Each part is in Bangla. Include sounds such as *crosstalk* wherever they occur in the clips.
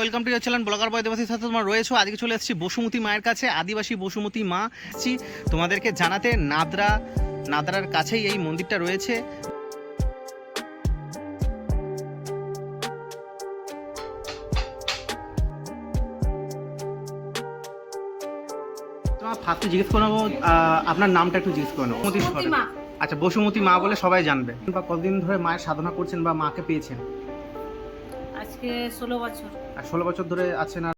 Welcome to channel blogger boy দেবাসীর সাথে তোমার রয়েছো। আজকে চলে এসেছি বসুমতী মায়ের কাছে আদিবাসী বসুমতী মা এসেছি তোমাদেরকে জানাতে নাদরা নাদরার কাছেই এই মন্দিরটা রয়েছে। তোমার ফার্স্টে জিজ্ঞেস করে নেব আহ, আপনার নামটা একটু জিজ্ঞেস করে নেব। আচ্ছা বসুমতী মা বলে সবাই জানবে। বা কতদিন ধরে মায়ের সাধনা করছেন বা মাকে পেয়েছেন? আজকে ষোলো বছর। আর ষোলো বছর ধরে আছেন আর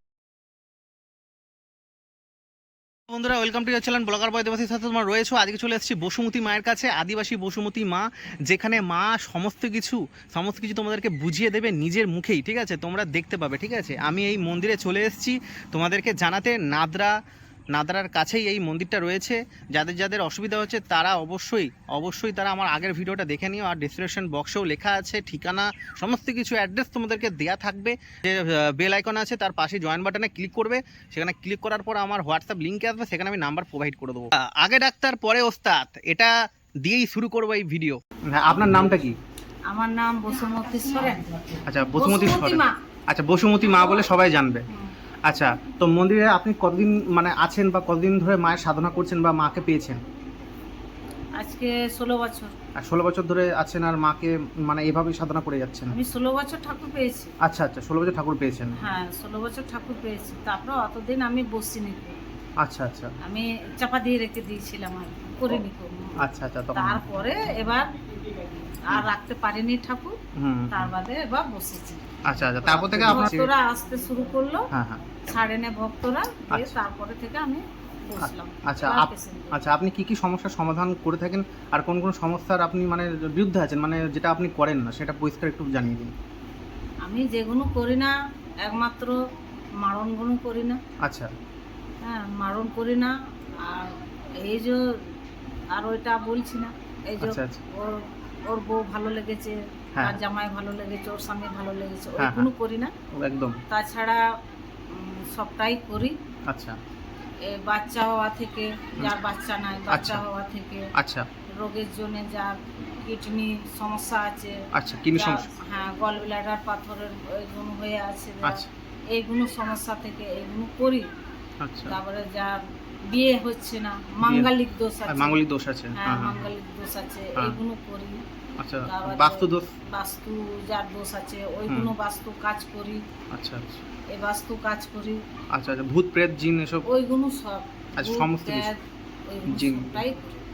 বন্ধুরা welcome to your channel blogger boy দেবাসীর সাথে তোমার রয়েছো। আজকে চলে এসেছি বসুমতী মায়ের কাছে আদিবাসী বসুমতী মা যেখানে মা সমস্ত কিছু সমস্ত কিছু তোমাদেরকে বুঝিয়ে দেবে নিজের মুখেই ঠিক আছে? তোমরা দেখতে পাবে ঠিক আছে? আমি এই মন্দিরে চলে এসেছি। তোমাদেরকে জানাতে নাদরা নাদরার কাছেই এই মন্দিরটা রয়েছে। যাদের যাদের অসুবিধা হচ্ছে তারা অবশ্যই অবশ্যই তারা আমার আগের ভিডিওটা দেখে নিও। আর ডিসক্রিপশন বক্সেও লেখা আছে ঠিকানা সমস্ত কিছু অ্যাড্রেস তোমাদেরকে দেয়া থাকবে। যে বেল আইকন আছে তার পাশে জয়েন বাটনে ক্লিক করবে। সেখানে ক্লিক করার পর আমার হোয়াটসঅ্যাপ লিঙ্কে আসবে সেখানে আমি নাম্বার প্রোভাইড করে দেবো। আগে ডাক্তার পরে ওস্তাদ এটা দিয়েই শুরু করব এই ভিডিও হ্যাঁ আপনার নামটা কি? আমার নাম বসুমতী সরেন। আচ্ছা বসুমতী সরেন। আচ্ছা বসুমতী মা বলে সবাই জানবে। আচ্ছা তো মন্দিরে আপনি কতদিন মানে আছেন বা কতদিন ধরে মায়ের সাধনা করছেন বা মাকে পেয়েছেন? আজকে ষোলো বছর। আর ষোলো বছর ধরে আছেন আর মাকে মানে এভাবেই সাধনা করে যাচ্ছেন? আমি ষোলো বছর ঠাকুর পেয়েছি। আচ্ছা আচ্ছা ষোলো বছর ঠাকুর পেয়েছেন। হ্যাঁ ষোলো বছর ঠাকুর পেয়েছি। তারপর অতদিন আমি বসিনি। আচ্ছা আচ্ছা। আমি চাপা দিয়ে রেখে দিয়েছিলাম আর করিনি আচ্ছা আচ্ছা তারপরে এবার আর রাখতে পারিনি ঠাকুর তার বাদে এবার বসেছি। আচ্ছা আচ্ছা তারপর থেকে ভক্তরা আসতে শুরু করল হ্যাঁ হ্যাঁ। ছাড়ে নে ভক্তরা আচ্ছা। তারপরে থেকে আমি আচ্ছা। আচ্ছা আপনি কি কি সমস্যার সমাধান করে থাকেন? আর কোন কোন সমস্যার আপনি মানে বিরুদ্ধে আছেন? মানে যেটা আপনি করেন না সেটা পরিষ্কার একটু জানিয়ে দিন। আমি যেগুলো করি না একমাত্র মারণগুলো করি না। আচ্ছা। হ্যাঁ মারণ করি না আর এই যে আর ওইটা বলছি না। এই যে আচ্ছা, আচ্ছা। ওর ওর বউ ভালো লেগেছে হ্যাঁ। আর জামাই ভালো লেগেছে ওর স্বামী ভালো লেগেছে হ্যাঁ, করি না। একদম। তাছাড়া সবটাই করি। আচ্ছা। বাচ্চা হওয়া থেকে যার বাচ্চা নাই বাচ্চা আচ্ছা। হওয়া থেকে আচ্ছা। রোগের জন্য যার কিডনি সমস্যা আছে আচ্ছা কিনি যার- সমস্যা। হ্যাঁ গল ব্লাডার পাথরের এইগুলো হয়ে আছে আচ্ছা। এইগুলো সমস্যা থেকে এইগুলো করি। আচ্ছা। তারপরে যার বিয়ে হচ্ছে না মাঙ্গালিক দোষ আছে। মাঙ্গলিক দোষ আছে। হ্যাঁ হ্যাঁ হ্যাঁ মাঙ্গালিক দোষ আছে হ্যাঁ। এইগুলো করি। আচ্ছা বাস্তু দোষ? বাস্তু যার দোষ আছে ওইগুলো বাস্তু কাজ করি। আচ্ছা আচ্ছা। এই বাস্তু কাজ করি। আচ্ছা আচ্ছা ভূত প্রেত জিন এসব? ওইগুলো সব। আচ্ছা, সমস্ত কিছু। জিন।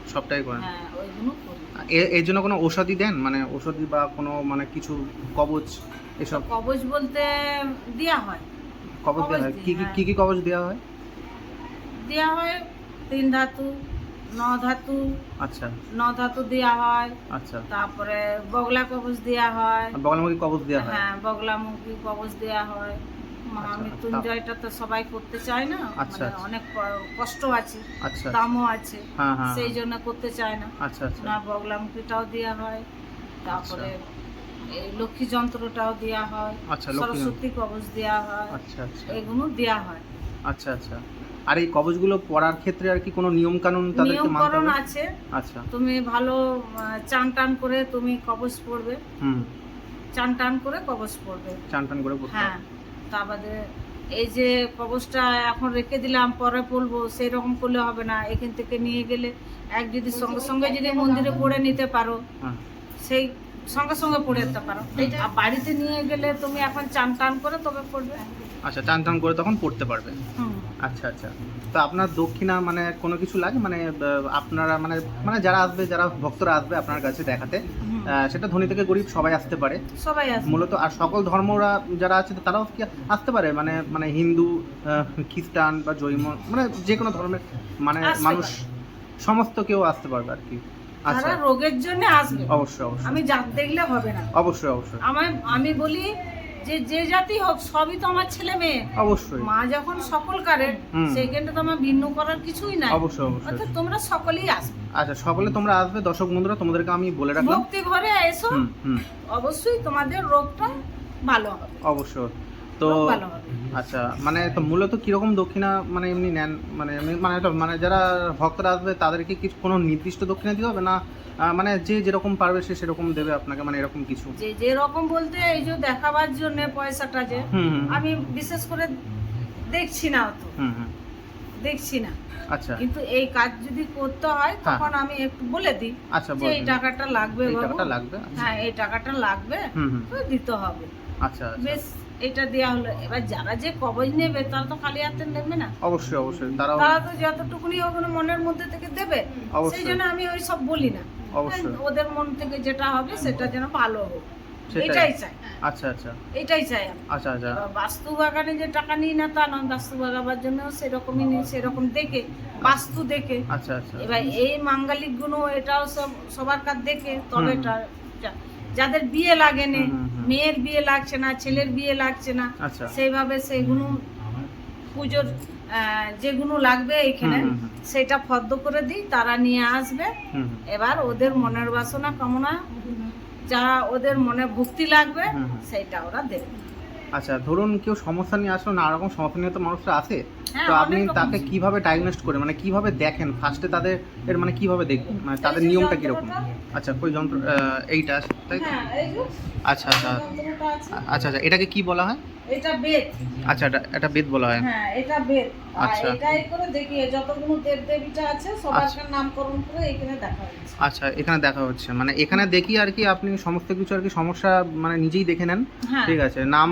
সবটাই করি। করেন? হ্যাঁ ওইগুলো করি। এর জন্য কোনো ঔষধি দেন? মানে ঔষধি বা কোনো মানে কিছু কবচ এসব? কবজ বলতে দেওয়া হয়। কবচ দেওয়া হয়। কবচ কি হ্যাঁ। কি কি কবচ দেওয়া হয়? দেওয়া হয় তিন ধাতু ন ধাতু আচ্ছা। ন ধাতু দেওয়া হয় আচ্ছা। তারপরে বগলা কবজ দেওয়া হয়। বগলমুখী কবচ দেওয়া হয়? হ্যাঁ বগলামুখী কবজ দেওয়া হয়। মহামৃত্যুঞ্জয়টা তো সবাই করতে চায় না আচ্ছা, মানে আচ্ছা। অনেক কষ্ট আছে আচ্ছা দামও আছে হ্যাঁ হ্যাঁ সেই জন্য করতে চায় না। আচ্ছা আচ্ছা। না বগলামুখীটাও দেওয়া হয় তারপরে এই লক্ষ্মী যন্ত্রটাও দেওয়া হয় আচ্ছা, সরস্বতী কবজ দেওয়া হয় আচ্ছা আচ্ছা। এগুলো দেওয়া হয়। আচ্ছা আচ্ছা। আর এই কবচগুলো পড়ার ক্ষেত্রে আর কি কোনো নিয়ম কানুন তাদেরকে মানতে হবে? আছে। আচ্ছা। তুমি ভালো চান টান করে তুমি কবজ পড়বে। হুম। চান টান করে কবজ পড়বে। চান টান করে পড়তে হ্যাঁ। তা বাদে এই যে কবজটা এখন রেখে দিলাম পরে পড়ব সেই রকম করলে হবে না। এখান থেকে নিয়ে গেলে এক যদি সঙ্গে সঙ্গে যদি মন্দিরে পড়ে নিতে পারো হ্যাঁ। সেই সঙ্গে সঙ্গে পড়ে যেতে পারো। আর বাড়িতে নিয়ে গেলে তুমি এখন চান টান করে তবে পড়বে। আচ্ছা চান টান করে তখন পড়তে পারবে। আচ্ছা আচ্ছা। তো আপনার দক্ষিণা মানে কোনো কিছু লাগে? মানে আপনারা মানে মানে যারা আসবে যারা ভক্তরা আসবে আপনার কাছে দেখাতে সেটা ধনী থেকে গরিব সবাই আসতে পারে। সবাই মূলত আর সকল ধর্মরা যারা আছে তারাও কি আসতে পারে? মানে মানে হিন্দু খ্রিস্টান বা জৈন মানে যে কোনো ধর্মের মানে মানুষ সমস্ত কেউ আসতে পারবে আর কি। আচ্ছা। তারা রোগের জন্য আসবে। অবশ্যই অবশ্যই। আমি জাত দেখলে হবে না। অবশ্যই অবশ্যই। আমার আমি বলি যে যে জাতি হোক সবই তো আমার ছেলে মেয়ে। অবশ্যই। মা যখন সকল কারের হুম। সেইখানে তো আমার ভিন্ন করার কিছুই নাই। অবশ্যই অবশ্যই। অর্থাৎ তোমরা সকলেই আসবে। আচ্ছা সকলে তোমরা আসবে দর্শক বন্ধুরা তোমাদেরকে আমি বলে রাখলাম। ভক্তি ঘরে এসো। অবশ্যই তোমাদের রোগটা ভালো হবে। অবশ্যই। তো আচ্ছা মানে তো মূলত কীরকম দক্ষিণা মানে এমনি নেন মানে এমনি মানে এটা মানে যারা ভক্তরা আসবে তাদেরকে কিছু কোনো নির্দিষ্ট দক্ষিণা দিতে হবে? না আহ, মানে যে যেরকম পারবে সে সেরকম দেবে আপনাকে মানে এরকম কিছু? যে যে রকম বলতে এই যে দেখাবার জন্য পয়সাটা যে হুম হুম আমি বিশেষ করে দেখছি না অত। হুম হুম। দেখছি না। আচ্ছা। কিন্তু এই কাজ যদি করতে হয় হ্যাঁ। তখন আমি একটু বলে দিই আচ্ছা যে এই বলুন টাকাটা লাগবে এই বাবু। টাকাটা লাগবে? আচ্ছা। হ্যাঁ এই টাকাটা লাগবে হুম হুম। তো দিতে হবে। আচ্ছা আচ্ছা। বেশ। এটা দেওয়া হলো। এবার যারা যে কবজ নেবে তারা তো খালি হাতে নেবে না। অবশ্যই অবশ্যই। তারাও তারা তো যতটুকুনি হোক মনের মধ্যে থেকে দেবে। সেই জন্য আমি ওই সব বলি না। অবশ্যই। ওদের মন থেকে যেটা হবে সেটা যেন ভালো হোক। এটাই চাই। আচ্ছা আচ্ছা। এটাই চাই আচ্ছা আচ্ছা। বাস্তু বাগানে যে টাকা নিই না তা নয় বাস্তু বাগাবার জন্য সেরকমই নিই সেরকম দেখে বাস্তু দেখে। আচ্ছা আচ্ছা। এবার এই মাঙ্গালিক গুণ এটাও সব সবার কাছ দেখে তবে এটা যাদের বিয়ে লাগে নে হুম, হুম, হুম। মেয়ের বিয়ে লাগছে না ছেলের বিয়ে লাগছে না আচ্ছা সেইভাবে সেগুলো পুজোর যেগুলো লাগবে এখানে। সেটা ফদ্ম করে দিই তারা নিয়ে আসবে এবার ওদের মনের বাসনা কামনা যা ওদের মনে ভক্তি লাগবে। সেটা ওরা দেবে আচ্ছা ধরুন কেউ সমস্যা নিয়ে আসলো নানা রকম সমস্যা নিয়ে তো মানুষরা আসে হ্যাঁ, তো আপনি তাকে কীভাবে ডায়াগনোস্ট করে মানে কীভাবে দেখেন? ফার্স্টে তাদের এর মানে কীভাবে দেখবেন? মানে তাদের নিয়মটা কীরকম? আচ্ছা কই যন্ত্র এইটা তাই? হ্যাঁ যে আচ্ছা আচ্ছা আচ্ছা আচ্ছা এটাকে কি বলা হয়? এটা বেদ আচ্ছা এটা এটা বেদ বলা হয়। হ্যাঁ এটা বেদ আচ্ছা। এটাই করে দেখিয়ে যতগুলো দেব দেবীটা আছে সবার নামকরণ করে এখানে দেখা হচ্ছে। আচ্ছা এখানে দেখা হচ্ছে। মানে এখানে দেখি আর কি আপনি সমস্ত কিছু আর কি সমস্যা মানে নিজেই দেখে নেন। হ্যাঁ। ঠিক আছে নাম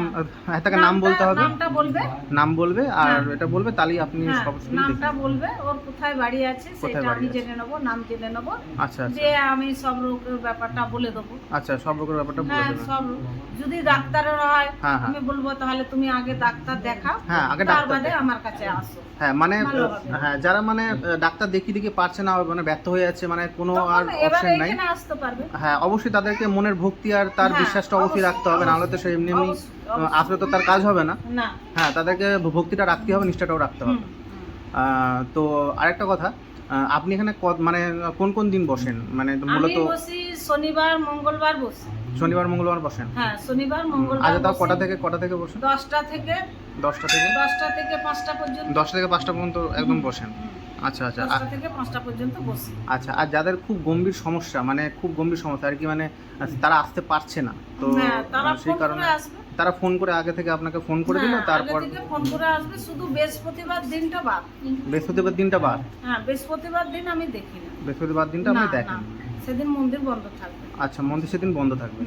হ্যাঁ। তাকে নাম বলতে হবে। নামটা বলবে। নাম বলবে আর হ্যাঁ। এটা বলবে তাহলেই আপনি কিছু নামটা বলবে। ওর কোথায় বাড়ি আছে সেটা আমি? জেনে নেব নাম জেনে নেব। আচ্ছা আচ্ছা। যে আমি সব রোগের ব্যাপারটা বলে দেবো। আচ্ছা সব রকমের ব্যাপারটা বলে দেবেন। সব যদি ডাক্তারের হ্যাঁ। আমি বলব তাহলে তুমি আগে ডাক্তার দেখাও হ্যাঁ, আগে তার ডাক্তার বাদে আমার কাছে আসো। হ্যাঁ মানে হ্যাঁ যারা মানে ডাক্তার দেখিয়ে দেখিয়ে পারছে না মানে ব্যর্থ হয়ে যাচ্ছে মানে কোনো আর অপশন নাই। আসতে পারবে। হ্যাঁ অবশ্যই তাদেরকে মনের ভক্তি আর তার হ্যাঁ, বিশ্বাসটা অবশ্যই রাখতে হবে নাহলে তো সে এমনি এমনি। আসলে তো তার কাজ হবে না। হ্যাঁ তাদেরকে ভক্তিটা রাখতে হবে নিষ্ঠাটাও রাখতে হবে। তো আরেকটা কথা আপনি এখানে মানে কোন কোন দিন বসেন? মানে মূলত শনিবার মঙ্গলবার বসি। শনিবার মঙ্গলবার বসেন? হ্যাঁ শনিবার মঙ্গলবার আচ্ছা তাও। কটা থেকে কটা থেকে বসেন? দশটা থেকে দশটা থেকে? দশটা থেকে পাঁচটা পর্যন্ত। দশটা থেকে পাঁচটা পর্যন্ত একদম বসেন? আচ্ছা আচ্ছা। আ- দশটা থেকে পাঁচটা পর্যন্ত বসি। আচ্ছা আর যাদের খুব গম্ভীর সমস্যা মানে খুব গম্ভীর সমস্যা আর কি মানে তারা আসতে পারছে না তো হ্যাঁ তারা সেই ফোন কারণে করে আসবে। তারা ফোন করে আগে থেকে আপনাকে ফোন করে দিল হ্যাঁ, তারপর ফোন করে আসবে শুধু বৃহস্পতিবার দিনটা বাদ। বৃহস্পতিবার দিনটা বাদ? হ্যাঁ বৃহস্পতিবার দিন আমি দেখি না। বৃহস্পতিবার দিনটা আপনি না, দেখেন। না, সেদিন মন্দির বন্ধ থাকবে। আচ্ছা মন্দির সেদিন বন্ধ থাকবে।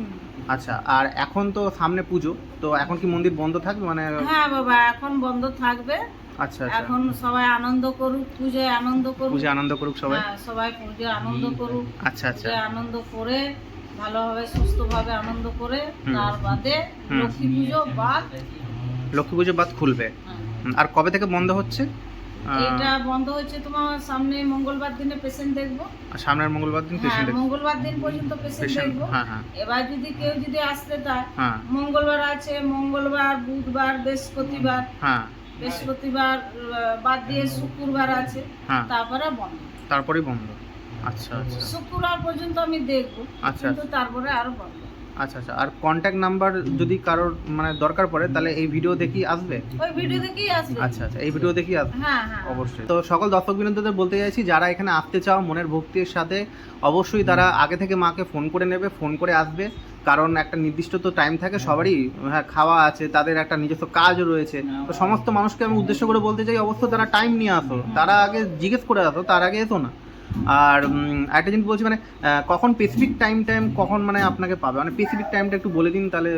আচ্ছা আর এখন তো সামনে পুজো তো এখন কি মন্দির বন্ধ থাকবে? মানে হ্যাঁ বাবা এখন বন্ধ থাকবে। আচ্ছা আচ্ছা। এখন সবাই আনন্দ করুক পুজোয় আনন্দ করুক। পুজো আনন্দ করুক সবাই। হ্যাঁ, সবাই পুজোয় আনন্দ করুক আচ্ছা আচ্ছা। আনন্দ করে ভালোভাবে সুস্থভাবে আনন্দ করে তার বাদে। লক্ষ্মী পুজো বাদ। লক্ষ্মী পুজো বাদ খুলবে? হ্যাঁ, আর কবে থেকে বন্ধ হচ্ছে? এটা বন্ধ হচ্ছে তোমার সামনে মঙ্গলবার দিনে পেশেন্ট দেখব। সামনের মঙ্গলবার দিন হ্যাঁ পেশেন্ট মঙ্গলবার দিন পর্যন্ত পেশেন্ট পেশেন্ট দেখব। হ্যাঁ হ্যাঁ। এবার যদি কেউ যদি আসতে চায় হ্যাঁ। মঙ্গলবার আছে মঙ্গলবার বুধবার বৃহস্পতিবার। হ্যাঁ। বৃহস্পতিবার বাদ দিয়ে শুক্রবার আছে তারপরে বন্ধ। তারপরেই বন্ধ। আচ্ছা আচ্ছা। শুক্রবার পর্যন্ত আমি দেখব আচ্ছা কিন্তু তারপরে আরও বন্ধ আচ্ছা আচ্ছা। আর কন্ট্যাক্ট নাম্বার যদি কারোর মানে দরকার পড়ে তাহলে এই ভিডিও দেখি আসবে? ওই ভিডিও দেখেই আসবে। আচ্ছা আচ্ছা। এই ভিডিও দেখি আসবে হ্যাঁ হ্যাঁ। অবশ্যই। তো সকল দর্শক বিনোদীদের বলতে চাইছি যারা এখানে আসতে চাও মনের ভক্তির সাথে অবশ্যই তারা আগে থেকে মাকে ফোন করে নেবে ফোন করে আসবে। কারণ একটা নির্দিষ্ট তো টাইম থাকে সবারই হ্যাঁ খাওয়া আছে তাদের একটা নিজস্ব কাজ রয়েছে। তো সমস্ত মানুষকে আমি উদ্দেশ্য করে বলতে চাই অবশ্যই তারা টাইম নিয়ে আসো। তারা আগে জিজ্ঞেস করে আসো তার আগে এসো না। আর একটা জিনিস বলছি মানে কখন স্পেসিফিক টাইম টাইম কখন মানে আপনাকে পাবে? মানে স্পেসিফিক টাইমটা একটু বলে দিন তাহলে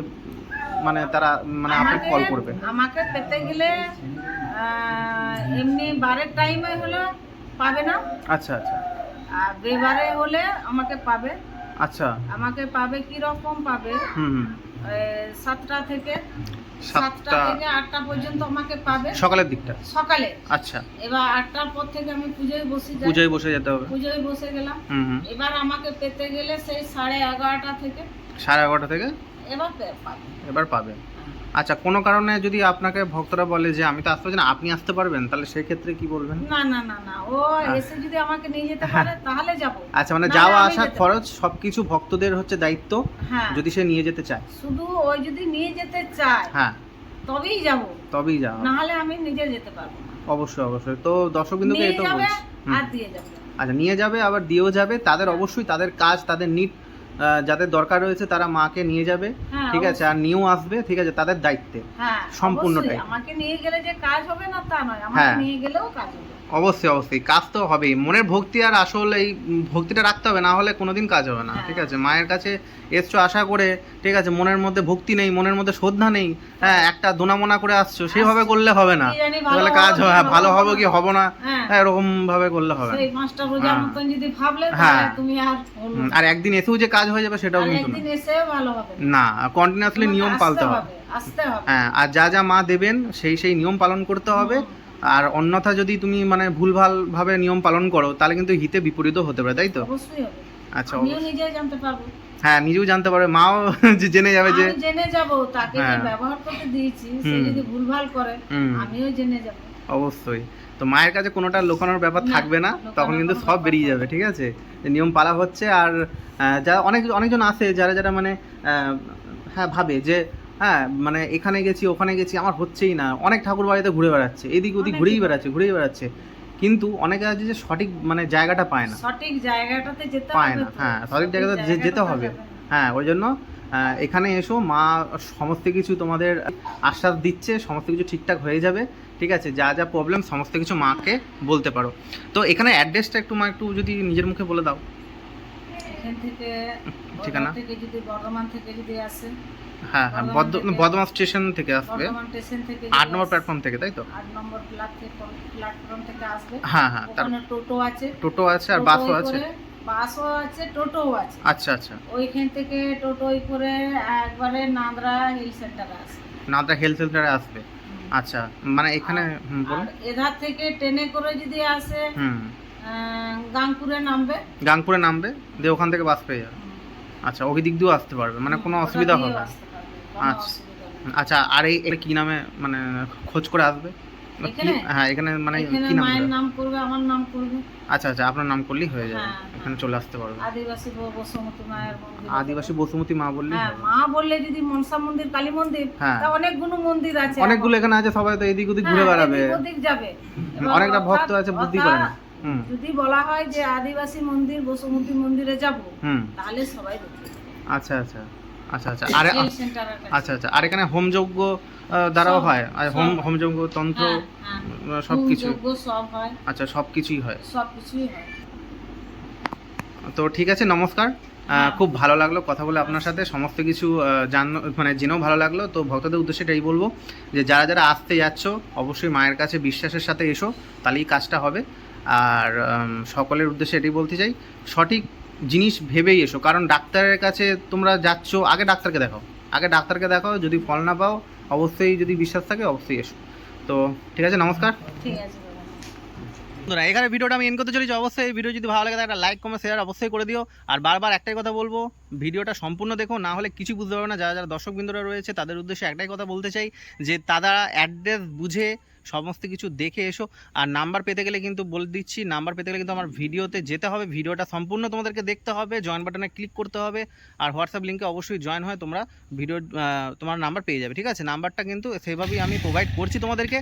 মানে তারা মানে আপনাকে কল করবে। আমাকে পেতে গেলে এমনি বারের টাইমে হলে পাবে না। আচ্ছা আচ্ছা। আর বেবারে হলে আমাকে পাবে। আচ্ছা। আমাকে পাবে কি রকম পাবে? হুম হুম। সাতটা থেকে সাতটা থেকে আটটা পর্যন্ত আমাকে পাবে। সকালের দিকটা? সকালে। আচ্ছা। এবার আটটার পর থেকে আমি পুজোয় বসে যাই। পুজোয় বসে যেতে হবে। পুজোয় বসে গেলাম। এবার আমাকে পেতে গেলে সেই সাড়ে এগারোটা থেকে সাড়ে এগারোটা থেকে? এবার পাবে। এবার পাবে। আচ্ছা কোনো কারণে যদি আপনাকে ভক্তরা বলে যে আমি তো আসতে পারছি না আপনি আসতে পারবেন? তাহলে সেক্ষেত্রে কি বলবেন? না না না না। ও এসে যদি আমাকে নিয়ে যেতে পারে তাহলে যাব। আচ্ছা মানে যাওয়া আসা খরচ সবকিছু ভক্তদের হচ্ছে দায়িত্ব হ্যাঁ। যদি সে নিয়ে যেতে চায়। শুধু ওই যদি নিয়ে যেতে চায় হ্যাঁ। তবেই যাব। তবেই যাওয়া। না হলে আমি নিজে যেতে পারব অবশ্যই অবশ্যই। তো দর্শক বিন্দুকে নিয়ে এটাও বলছি। হুম। আর দিয়ে যাবে। আচ্ছা নিয়ে যাবে আবার দিয়েও যাবে। তাদের অবশ্যই তাদের কাজ তাদের নিট যাদের দরকার রয়েছে তারা মাকে নিয়ে যাবে হ্যাঁ ঠিক আছে আর নিয়েও আসবে ঠিক আছে তাদের দায়িত্বে হ্যাঁ সম্পূর্ণটাই। আমাকে নিয়ে গেলে যে কাজ হবে না তা নয় আমাকে হ্যাঁ। নিয়ে গেলেও কাজ হবে অবশ্যই অবশ্যই। কাজ তো হবেই। মনের ভক্তি আর আসল এই ভক্তিটা রাখতে হবে না হলে কোনোদিন কাজ হবে না হ্যাঁ। ঠিক আছে? মায়ের কাছে এসছো আশা করে ঠিক আছে মনের মধ্যে ভক্তি নেই মনের মধ্যে শ্রদ্ধা নেই হ্যাঁ একটা দোনামোনা করে আসছো সেভাবে করলে হবে না। তাহলে কাজ হবে, হ্যাঁ ভালো হবে কি হবে। না হ্যাঁ। হ্যাঁ, এরকম ভাবে করলে হবে হ্যাঁ। হ্যাঁ। আর একদিন এসেও যে কাজ হয়ে যাবে সেটাও কিন্তু না। কন্টিনিউয়াসলি নিয়ম পালতে হবে হ্যাঁ আর যা যা মা দেবেন সেই সেই নিয়ম পালন করতে হবে। আর অন্যথা যদি তুমি মানে ভুলভাল ভাবে নিয়ম পালন করো তাহলে কিন্তু হিতে বিপরীতও হতে পারে তাই তো? অবশ্যই হবে। আচ্ছা আমিও অবশ্যই। নিজে জানতে পারব। হ্যাঁ নিজেও জানতে পারবে মাও যে *laughs* জেনে যাবে যে জেনে যাব তাকে হ্যাঁ। ব্যবহার করতে দিয়েছি সে। যদি ভুলভাল করে আমিও জেনে যাব। অবশ্যই। তো মায়ের কাছে কোনোটা লোকানোর ব্যাপার থাকবে না তখন কিন্তু সব বেরিয়ে যাবে ঠিক আছে? নিয়ম পালা হচ্ছে আর যারা অনেক অনেকজন আছে যারা যারা মানে হ্যাঁ ভাবে যে হ্যাঁ মানে এখানে গেছি ওখানে গেছি আমার হচ্ছেই না। অনেক ঠাকুর বাড়িতে ঘুরে বেড়াচ্ছে এদিক ওদিক ঘুরেই বেড়াচ্ছে ঘুরেই বেড়াচ্ছে। কিন্তু অনেকে আছে যে সঠিক মানে জায়গাটা পায় না। সঠিক জায়গাটাতে যেতে পায় না, হ্যাঁ, সঠিক জায়গাতে যেতে হবে। হ্যাঁ ওই জন্য এখানে এসো মা সমস্ত কিছু তোমাদের আশ্বাস দিচ্ছে সমস্ত কিছু ঠিকঠাক হয়ে যাবে ঠিক আছে? যা যা প্রবলেম সমস্ত কিছু মাকে বলতে পারো। তো এখানে অ্যাড্রেসটা একটু মা একটু যদি নিজের মুখে বলে দাও। এখান থেকে ঠিকানা? থেকে যদি বর্ধমান থেকে যদি আসে হ্যাঁ হ্যাঁ বর্ধমান বর্ধ- স্টেশন থেকে আসবে। আট নম্বর প্ল্যাটফর্ম থেকে তাই তো? আট নম্বর প্ল্যাটফর্ম প্ল্যাটফর্ম থেকে আসবে। হ্যাঁ হ্যাঁ তার টোটো আছে। টোটো আছে আর বাসও আছে। বাসও আছে টোটোও আছে। আচ্ছা আচ্ছা। ওইখান থেকে টোটোই করে একবারে নাদরা হিল সেন্টারে আসে নাদরা হেলথ সেন্টারে আসবে। আচ্ছা মানে এখানে বলুন। এধার থেকে ট্রেনে করে যদি আসে হুম। গাংপুরে নামবে। গাংপুরে নামবে দিয়ে ওখান থেকে বাস পেয়ে যাবে। আচ্ছা ওই দিক দিয়েও আসতে পারবে মানে কোনো অসুবিধা হবে না। আচ্ছা। আচ্ছা আর এই এটা কি নামে মানে খোঁজ করে আসবে? হ্যাঁ এখানে মানে কি নাম মায়ের নাম করবে আমার নাম করবে। আচ্ছা আচ্ছা আপনার নাম করলেই হয়ে যাবে। হ্যাঁ, এখানে চলে আসতে পারবে। আদিবাসী বসুমতী মায়ের আদিবাসী বসুমতী মা বললেই হ্যাঁ মা বললে যদি মনসা মন্দির কালী মন্দির হ্যাঁ। তা অনেকগুলো মন্দির আছে অনেকগুলো এখানে আছে সবাই তো এদিক ওদিক ঘুরে হ্যাঁ, বেড়াবে। ওদিক যাবে। অনেকটা ভক্ত আছে বুদ্ধি করে না। যদি বলা হয় যে আদিবাসী মন্দির বসুমতী মন্দিরে যাব তাহলে সবাই আচ্ছা আচ্ছা। আচ্ছা আচ্ছা। আর হেলথ আচ্ছা আচ্ছা আর এখানে হোম যজ্ঞ দ্বারাও হয়? আর হোম। হোম যজ্ঞ তন্ত্র হ্যাঁ, হ্যাঁ। সব কিছু সব হয়। আচ্ছা সব কিছুই হয়। সব কিছুই হয়। তো ঠিক আছে নমস্কার। হ্যাঁ। খুব ভালো লাগল কথা বলে আপনার সাথে। সমস্ত কিছু জান মানে জেনেও ভালো লাগল। তো ভক্তদের উদ্দেশ্যে এটাই বলব যে যারা যারা আসতে যাচ্ছ অবশ্যই মায়ের কাছে বিশ্বাসের সাথে এসো তাহলেই কাজটা হবে। আর সকলের উদ্দেশ্যে এটাই বলতে চাই সঠিক জিনিস ভেবেই এসো। কারণ ডাক্তারের কাছে তোমরা যাচ্ছ, আগে ডাক্তারকে দেখাও। আগে ডাক্তারকে দেখাও, যদি ফল না পাও, অবশ্যই যদি বিশ্বাস থাকে, অবশ্যই এসো। তো ঠিক আছে, নমস্কার। ঠিক আছে। বন্ধুরা, এখানে ভিডিওটা আমি এন করতে চলেছি। অবশ্যই এই ভিডিও যদি ভালো লাগে একটা লাইক কমেন্ট শেয়ার অবশ্যই করে দিও। আর বারবার একটাই কথা বলব, ভিডিওটা সম্পূর্ণ দেখো, না হলে কিছু বুঝতে পারবে না। যারা যারা দর্শক বিন্দুরা রয়েছে, তাদের উদ্দেশ্যে একটাই কথা বলতে চাই, যে তারা অ্যাড্রেস বুঝে সমস্ত কিছু দেখে এসো। আর নাম্বার পেতে গেলে কিন্তু বলে দিচ্ছি নাম্বার পেতে গেলে কিন্তু আমার ভিডিওতে যেতে হবে। ভিডিওটা সম্পূর্ণ তোমাদেরকে দেখতে হবে জয়েন বাটনে ক্লিক করতে হবে। আর হোয়াটসঅ্যাপ লিঙ্কে অবশ্যই জয়েন হয় তোমরা ভিডিও তোমার নাম্বার পেয়ে যাবে, ঠিক আছে? নাম্বারটা কিন্তু সেভাবেই আমি প্রোভাইড করছি তোমাদেরকে।